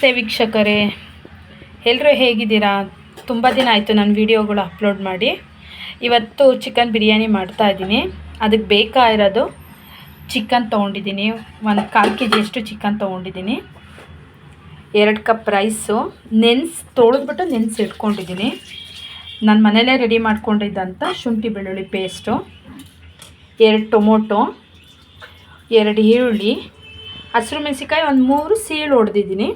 ನಮಸ್ತೆ ವೀಕ್ಷಕರೇ. ಎಲ್ಲರೂ ಹೇಗಿದ್ದೀರಾ? ತುಂಬ ದಿನ ಆಯಿತು ನಾನು ವಿಡಿಯೋಗಳು ಅಪ್ಲೋಡ್ ಮಾಡಿ. ಇವತ್ತು ಚಿಕನ್ ಬಿರಿಯಾನಿ ಮಾಡ್ತಾ ಇದ್ದೀನಿ. ಅದಕ್ಕೆ ಬೇಕಾಗಿರೋದು ಚಿಕನ್ ತೊಗೊಂಡಿದ್ದೀನಿ. ಒಂದು ಕಾಲು ಕೆ ಜಿಯಷ್ಟು ಚಿಕನ್ ತೊಗೊಂಡಿದ್ದೀನಿ. ಎರಡು ಕಪ್ ರೈಸು. ನೆನ್ಸ್ ತೊಳೆದ್ಬಿಟ್ಟು ನೆನ್ಸಿ ಇಟ್ಕೊಂಡಿದ್ದೀನಿ. ನಾನು ಮನೇಲೇ ರೆಡಿ ಮಾಡ್ಕೊಂಡಿದ್ದಂಥ ಶುಂಠಿ ಬೆಳ್ಳುಳ್ಳಿ ಪೇಸ್ಟು, ಎರಡು ಟೊಮೊಟೊ, ಎರಡು ಈರುಳ್ಳಿ, ಹಸಿರು ಮೆಣಸಿಕಾಯಿ ಒಂದು ಮೂರು ಸೀಳು ಹೊಡೆದಿದ್ದೀನಿ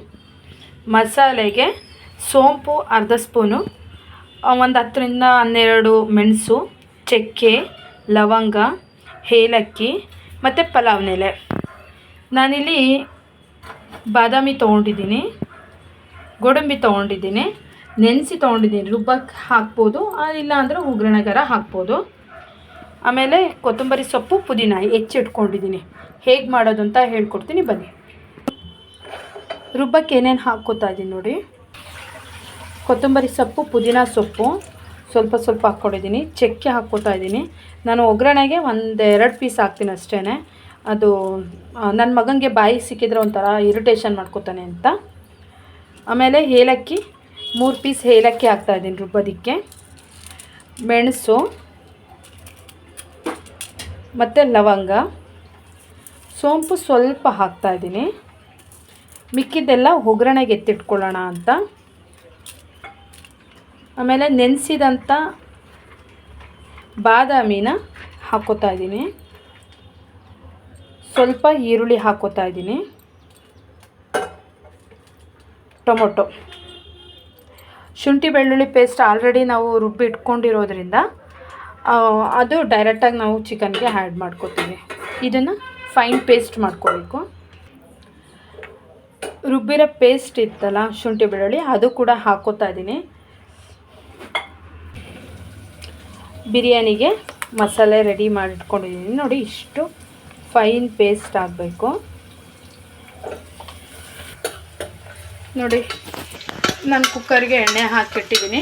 ಮಸಾಲೆಗೆ ಸೋಂಪು ಅರ್ಧ ಸ್ಪೂನು, ಒಂದು ಹತ್ತರಿಂದ ಹನ್ನೆರಡು ಮೆಣಸು, ಚಕ್ಕೆ, ಲವಂಗ, ಏಲಕ್ಕಿ ಮತ್ತು ಪಲಾವ್ ನೆಲೆ. ನಾನಿಲ್ಲಿ ಬಾದಾಮಿ ತೊಗೊಂಡಿದ್ದೀನಿ, ಗೋಡಂಬಿ ತೊಗೊಂಡಿದ್ದೀನಿ, ನೆನೆಸಿ ತೊಗೊಂಡಿದ್ದೀನಿ. ರುಬ್ಬಕ್ಕೆ ಹಾಕ್ಬೋದು ಇಲ್ಲ ಅಂದರೆ ಉಗ್ರಣಗರ ಹಾಕ್ಬೋದು. ಆಮೇಲೆ ಕೊತ್ತಂಬರಿ ಸೊಪ್ಪು, ಪುದೀನ ಹೆಚ್ಚಿಟ್ಕೊಂಡಿದ್ದೀನಿ ಹೇಗೆ ಮಾಡೋದು ಅಂತ ಹೇಳ್ಕೊಡ್ತೀನಿ, ಬನ್ನಿ. ರುಬ್ಬಕ್ಕೆ ಏನೇನು ಹಾಕ್ಕೋತಾ ಇದ್ದೀನಿ ನೋಡಿ. ಕೊತ್ತಂಬರಿ ಸೊಪ್ಪು, ಪುದೀನ ಸೊಪ್ಪು ಸ್ವಲ್ಪ ಸ್ವಲ್ಪ ಹಾಕ್ಕೊಂಡಿದ್ದೀನಿ ಚಕ್ಕೆ ಹಾಕ್ಕೋತಾ ಇದ್ದೀನಿ ನಾನು ಒಗ್ಗರಣೆಗೆ ಒಂದು ಎರಡು ಪೀಸ್ ಹಾಕ್ತೀನಿ ಅಷ್ಟೇ ಅದು ನನ್ನ ಮಗನಿಗೆ ಬಾಯಿ ಸಿಕ್ಕಿದ್ರೆ ಒಂಥರ ಇರಿಟೇಷನ್ ಮಾಡ್ಕೋತಾನೆ ಅಂತ. ಆಮೇಲೆ ಏಲಕ್ಕಿ, ಮೂರು ಪೀಸ್ ಏಲಕ್ಕಿ ಹಾಕ್ತಾಯಿದ್ದೀನಿ ರುಬ್ಬೋದಕ್ಕೆ. ಮೆಣಸು, ಮತ್ತು ಲವಂಗ. ಸೋಂಪು ಸ್ವಲ್ಪ ಹಾಕ್ತಾಯಿದ್ದೀನಿ ಮಿಕ್ಕಿದ್ದೆಲ್ಲ ಒಗ್ಗರಣೆಗೆ ಎತ್ತಿಟ್ಕೊಳ್ಳೋಣ ಅಂತ. ಆಮೇಲೆ ನೆನೆಸಿದಂಥ ಬಾದಾಮಿನ ಹಾಕೋತಾ ಇದ್ದೀನಿ. ಸ್ವಲ್ಪ ಈರುಳ್ಳಿ ಹಾಕೋತಾ ಇದ್ದೀನಿ. ಟೊಮೊಟೊ. ಶುಂಠಿ ಬೆಳ್ಳುಳ್ಳಿ ಪೇಸ್ಟ್ ಆಲ್ರೆಡಿ ನಾವು ರುಬ್ಬಿ ಇಟ್ಕೊಂಡಿರೋದ್ರಿಂದ ಅದು ಡೈರೆಕ್ಟಾಗಿ ನಾವು ಚಿಕನ್ಗೆ ಆ್ಯಡ್ ಮಾಡ್ಕೋತೀವಿ. ಇದನ್ನು ಫೈನ್ ಪೇಸ್ಟ್ ಮಾಡ್ಕೋಬೇಕು. ರುಬ್ಬಿರೋ ಪೇಸ್ಟ್ ಇತ್ತಲ್ಲ ಶುಂಠಿ ಬೆಳ್ಳುಳ್ಳಿ, ಅದು ಕೂಡ ಹಾಕೋತಾ ಇದ್ದೀನಿ ಬಿರಿಯಾನಿಗೆ ಮಸಾಲೆ ರೆಡಿ ಮಾಡಿಟ್ಕೊಂಡಿದ್ದೀನಿ ನೋಡಿ, ಇಷ್ಟು ಫೈನ್ ಪೇಸ್ಟ್ ಆಗಬೇಕು. ನೋಡಿ, ನಾನು ಕುಕ್ಕರ್ಗೆ ಎಣ್ಣೆ ಹಾಕಿಟ್ಟಿದ್ದೀನಿ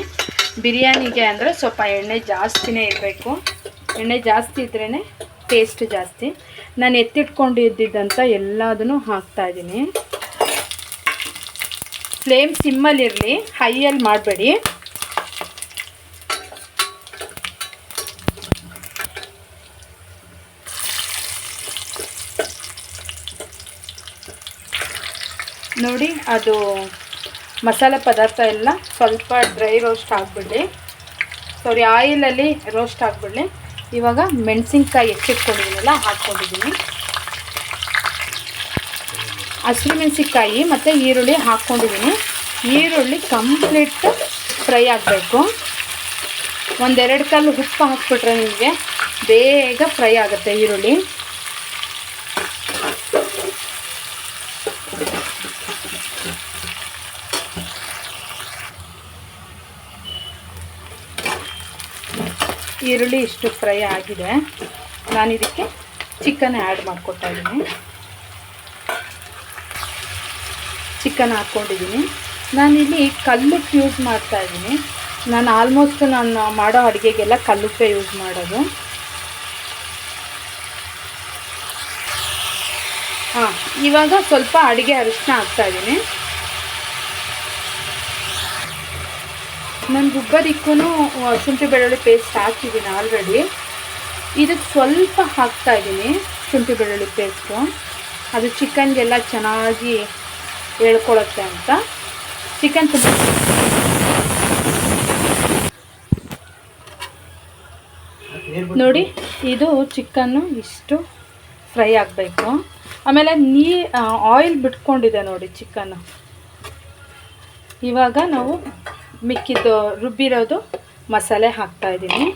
ಬಿರಿಯಾನಿಗೆ ಅಂದರೆ ಸ್ವಲ್ಪ ಎಣ್ಣೆ ಜಾಸ್ತಿನೇ ಇರಬೇಕು. ಎಣ್ಣೆ ಜಾಸ್ತಿ ಇದ್ರೇ ಟೇಸ್ಟ್ ಜಾಸ್ತಿ. ನಾನು ಎತ್ತಿಟ್ಕೊಂಡಿದ್ದಂಥ ಎಲ್ಲದನ್ನು ಹಾಕ್ತಾಯಿದ್ದೀನಿ ಫ್ಲೇಮ್ ಸಿಮ್ಮಲ್ಲಿರಲಿ ಹೈಯಲ್ಲಿ ಮಾಡಬೇಡಿ. ನೋಡಿ, ಅದು ಮಸಾಲೆ ಪದಾರ್ಥ ಎಲ್ಲ ಸ್ವಲ್ಪ ಡ್ರೈ ರೋಸ್ಟ್ ಆಗಿಬಿಡಲಿ. ಸಾರಿ ಆಯಿಲಲ್ಲಿ ರೋಸ್ಟ್ ಆಗಿಬಿಡಲಿ. ಇವಾಗ ಮೆಣಸಿನ್ಕಾಯಿ ಹೆಚ್ಚಿಟ್ಕೊಂಡಿದ್ದೀನಲ್ಲ, ಹಾಕ್ಕೊಂಡಿದ್ದೀನಿ. ಹಸಿರು ಮೆಣಸಿನ್ಕಾಯಿ ಮತ್ತು ಈರುಳ್ಳಿ ಹಾಕ್ಕೊಂಡಿದ್ದೀನಿ. ಈರುಳ್ಳಿ ಕಂಪ್ಲೀಟ್ ಫ್ರೈ ಆಗಬೇಕು. ಒಂದೆರಡು ಕಲ್ಲು ಉಪ್ಪು ಹಾಕ್ಬಿಟ್ರೆ ನಿಮಗೆ ಬೇಗ ಫ್ರೈ ಆಗುತ್ತೆ ಈರುಳ್ಳಿ. ಈರುಳ್ಳಿ ಇಷ್ಟು ಫ್ರೈ ಆಗಿದೆ. ನಾನು ಇದಕ್ಕೆ ಚಿಕನ್ ಆ್ಯಡ್ ಮಾಡ್ಕೊತಾ ಇದ್ದೀನಿ. ಚಿಕನ್ ಹಾಕ್ಕೊಂಡಿದ್ದೀನಿ. ನಾನಿಲ್ಲಿ ಕಲ್ಲುಪ್ಪು ಯೂಸ್ ಮಾಡ್ತಾ ಇದ್ದೀನಿ. ನಾನು ಆಲ್ಮೋಸ್ಟ್ ನಾನು ಮಾಡೋ ಅಡುಗೆಗೆಲ್ಲ ಕಲ್ಲುಪ್ಪೆ ಯೂಸ್ ಮಾಡೋದು. ಹಾಂ, ಇವಾಗ ಸ್ವಲ್ಪ ಅಡುಗೆ ಅರಿಶಿನ ಹಾಕ್ತಾಯಿದ್ದೀನಿ ನಾನು ರುಬ್ಬೋದಿಕ್ಕೂ ಶುಂಠಿ ಬೆಳ್ಳುಳ್ಳಿ ಪೇಸ್ಟ್ ಹಾಕಿದ್ದೀನಿ ಆಲ್ರೆಡಿ ಇದಕ್ಕೆ ಸ್ವಲ್ಪ ಹಾಕ್ತಾ ಇದ್ದೀನಿ ಶುಂಠಿ ಬೆಳ್ಳುಳ್ಳಿ ಪೇಸ್ಟು ಅದು ಚಿಕನ್ಗೆಲ್ಲ ಚೆನ್ನಾಗಿ ಹೇಳ್ಕೊಳುತ್ತೆ ಅಂತ. ಚಿಕನ್ ತುಂಬ ನೋಡಿ, ಇದು ಚಿಕನ್ನು ಇಷ್ಟು ಫ್ರೈ ಆಗಬೇಕು. ಆಮೇಲೆ ನೀ ಆಯಿಲ್ ಬಿಟ್ಕೊಂಡಿದೆ ನೋಡಿ ಚಿಕನ್ನು ಇವಾಗ ನಾವು ಮಿಕ್ಕಿದ್ದು, ರುಬ್ಬಿರೋದು ಮಸಾಲೆ ಹಾಕ್ತಾಯಿದ್ದೀನಿ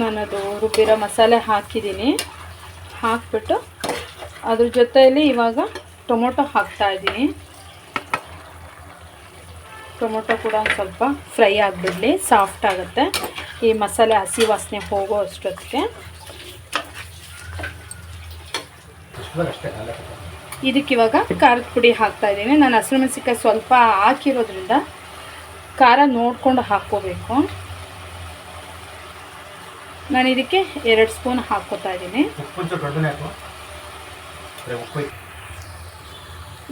ನಾನದು ರುಬ್ಬಿರೋ ಮಸಾಲೆ ಹಾಕಿದ್ದೀನಿ. ಹಾಕ್ಬಿಟ್ಟು ಅದ್ರ ಜೊತೆಯಲ್ಲಿ ಇವಾಗ ಟೊಮೊಟೊ ಹಾಕ್ತಾಯಿದ್ದೀನಿ ಟೊಮೊಟೊ ಕೂಡ ಸ್ವಲ್ಪ ಫ್ರೈ ಆಗಿಬಿಡಲಿ, ಸಾಫ್ಟ್ ಆಗುತ್ತೆ. ಈ ಮಸಾಲೆ ಹಸಿ ವಾಸನೆ ಹೋಗೋ ಅಷ್ಟೊತ್ತಿಗೆ. ಇದಕ್ಕಿವಾಗ ಖಾರದ ಪುಡಿ ಹಾಕ್ತಾಯಿದ್ದೀನಿ ನಾನು ಹಸಿರು ಮೆಣಸಿನ್ಕಾಯಿ ಸ್ವಲ್ಪ ಹಾಕಿರೋದ್ರಿಂದ ಖಾರ ನೋಡಿಕೊಂಡು ಹಾಕ್ಕೋಬೇಕು. ನಾನು ಇದಕ್ಕೆ ಎರಡು ಸ್ಪೂನ್ ಹಾಕೋತಾ ಇದ್ದೀನಿ.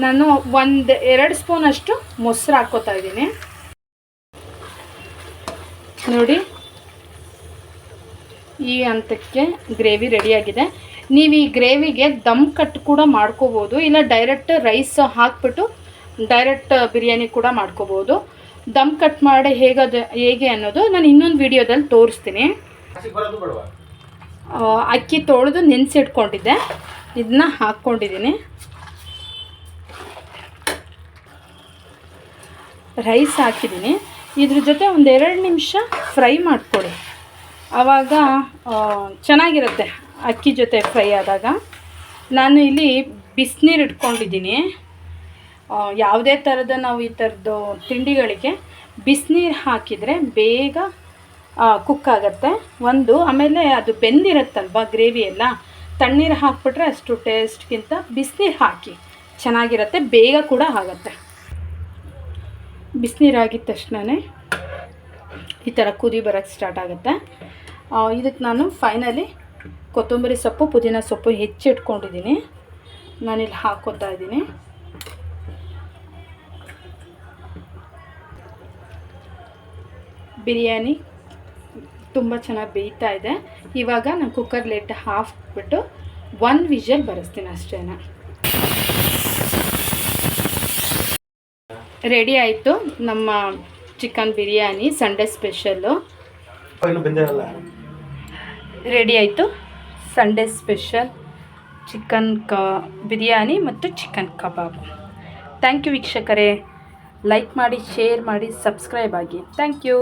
ನಾನು ಒಂದು ಎರಡು ಸ್ಪೂನ್ ಅಷ್ಟು ಮೊಸರು ಹಾಕೋತಾ ಇದ್ದೀನಿ. ನೋಡಿ ಈ ಹಂತಕ್ಕೆ ಗ್ರೇವಿ ರೆಡಿಯಾಗಿದೆ. ನೀವು ಈ ಗ್ರೇವಿಗೆ ದಮ್ ಕಟ್ ಕೂಡ ಮಾಡ್ಕೋಬೋದು ಇಲ್ಲ ಡೈರೆಕ್ಟ್ ರೈಸ್ ಹಾಕ್ಬಿಟ್ಟು ಡೈರೆಕ್ಟ್ ಬಿರಿಯಾನಿ ಕೂಡ ಮಾಡ್ಕೋಬೋದು. ದಮ್ ಕಟ್ ಮಾಡಿ ಹೇಗದು ಹೇಗೆ ಅನ್ನೋದು ನಾನು ಇನ್ನೊಂದು ವಿಡಿಯೋದಲ್ಲಿ ತೋರಿಸ್ತೀನಿ. ಅಕ್ಕಿ ತೊಳೆದು ನೆನೆಸಿಟ್ಕೊಂಡಿದ್ದೆ. ಇದನ್ನ ಹಾಕ್ಕೊಂಡಿದ್ದೀನಿ. ರೈಸ್ ಹಾಕಿದ್ದೀನಿ. ಇದ್ರ ಜೊತೆ ಒಂದು ಎರಡು ನಿಮಿಷ ಫ್ರೈ ಮಾಡಿಕೊಡಿ. ಆವಾಗ ಚೆನ್ನಾಗಿರುತ್ತೆ ಅಕ್ಕಿ ಜೊತೆ ಫ್ರೈ ಆದಾಗ. ನಾನು ಇಲ್ಲಿ ಬಿಸಿನೀರು ಇಟ್ಕೊಂಡಿದ್ದೀನಿ. ಯಾವುದೇ ಥರದ ನಾವು ಈ ಥರದ್ದು ತಿಂಡಿಗಳಿಗೆ ಬಿಸಿನೀರು ಹಾಕಿದರೆ ಬೇಗ ಕುಕ್ ಆಗುತ್ತೆ. ಒಂದು, ಆಮೇಲೆ ಅದು ಬೆಂದಿರುತ್ತಲ್ವ ಗ್ರೇವಿ ಎಲ್ಲ? ತಣ್ಣೀರು ಹಾಕ್ಬಿಟ್ರೆ ಅಷ್ಟು ಟೇಸ್ಟ್ಗಿಂತ ಬಿಸಿನೀರು ಹಾಕಿ. ಚೆನ್ನಾಗಿರುತ್ತೆ, ಬೇಗ ಕೂಡ ಆಗುತ್ತೆ. ಬಿಸಿನೀರು ಆಗಿದ ತಕ್ಷಣವೇ ಈ ಥರ ಕುದಿ ಬರೋಕ್ಕೆ ಸ್ಟಾರ್ಟ್ ಆಗುತ್ತೆ. ಇದಕ್ಕೆ ನಾನು ಫೈನಲಿ ಕೊತ್ತಂಬರಿ ಸೊಪ್ಪು, ಪುದೀನ ಸೊಪ್ಪು ಹೆಚ್ಚಿಟ್ಕೊಂಡಿದ್ದೀನಿ. ನಾನಿಲ್ಲಿ ಹಾಕೋತಾ ಇದ್ದೀನಿ. ಬಿರಿಯಾನಿ ತುಂಬ ಚೆನ್ನಾಗಿ ಬೇಯ್ತಾ ಇದೆ. ಇವಾಗ ನಾನು ಕುಕ್ಕರ್ ಲಿಡ್ ಹಾಕ್ಬಿಟ್ಟು ಒನ್ ವಿಷಲ್ ಬರೆಸ್ತೀನಿ ಅಷ್ಟೇ ರೆಡಿ ಆಯಿತು ನಮ್ಮ chicken biryani Sunday special ready ಆಯಿತು. ಸಂಡೇ ಸ್ಪೆಷಲ್ ಚಿಕನ್ ಕ ಬಿರಿಯಾನಿ ಮತ್ತು ಚಿಕನ್ ಕಬಾಬ್ ಥ್ಯಾಂಕ್ ಯು ವೀಕ್ಷಕರೇ. ಲೈಕ್ ಮಾಡಿ ಶೇರ್ ಮಾಡಿ ಸಬ್ಸ್ಕ್ರೈಬ್ ಆಗಿ. Thank you